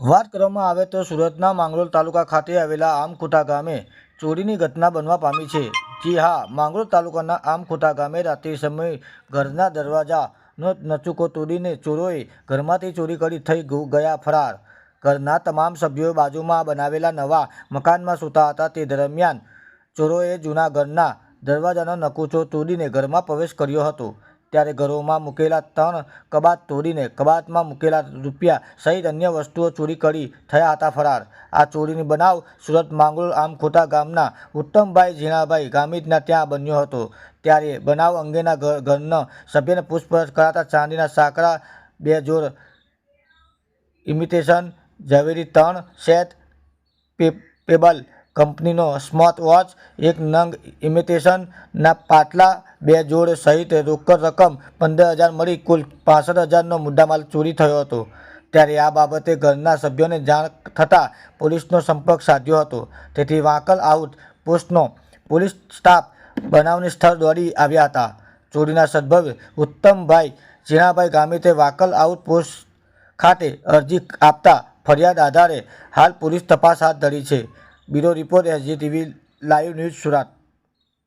વાત કરવામાં આવે તો સુરતના માંગરોળ તાલુકા ખાતે આવેલા આમખોટા ગામે ચોરીની ઘટના બનવા પામી છે. જી હા, માંગરોળ તાલુકાના આમખોટા ગામે રાત્રિ સમયે ઘરના દરવાજાનો નચુકો તોડીને ચોરોએ ઘરમાંથી ચોરી કરી થઈ ગયા ફરાર. ઘરના તમામ સભ્યો બાજુમાં બનાવેલા નવા મકાનમાં સૂતા હતા. તે દરમિયાન ચોરોએ જૂના ઘરના દરવાજાનો નકુચો તોડીને ઘરમાં પ્રવેશ કર્યો હતો. ત્યારે ઘરોમાં મૂકેલા ત્રણ કબાટ તોડીને કબાટમાં મૂકેલા રૂપિયા સહિત અન્ય વસ્તુઓ ચોરી કરી થયા હતા ફરાર. આ ચોરીની બનાવ સુરત માંગરોળ આમખોટા ગામના ઉત્તમભાઈ ઝીણાભાઈ ગામિતના ત્યાં બન્યો હતો. ત્યારે બનાવ અંગેના ઘરના સભ્યને પૂછપરછ કરાતા ચાંદીના સાંકડા, બે જોડ ઇમિટેશન, ઝવેરી ત્રણ સેટ પેબલ કંપનીનો સ્માર્ટ વોચ એક નંગ ઇમિટેશનના પાટલા, બે જોડ સહિત રોકડ રકમ પંદર હજાર મળી, કુલ પાસઠ હજારનો મુદ્દામાલ ચોરી થયો હતો. ત્યારે આ બાબતે ઘરના સભ્યોને જાણ થતાં પોલીસનો સંપર્ક સાધ્યો હતો. તેથી વાંકલ આઉટ પોસ્ટનો પોલીસ સ્ટાફ બનાવની સ્થળ દોડી આવ્યા હતા. ચોરીના સદભવે ઉત્તમભાઈ ઝીણાભાઈ ગામિતે વાકલ આઉટ પોસ્ટ ખાતે અરજી આપતા ફરિયાદ આધારે હાલ પોલીસ તપાસ હાથ ધરી છે. Bureau report SGTV live news Surat.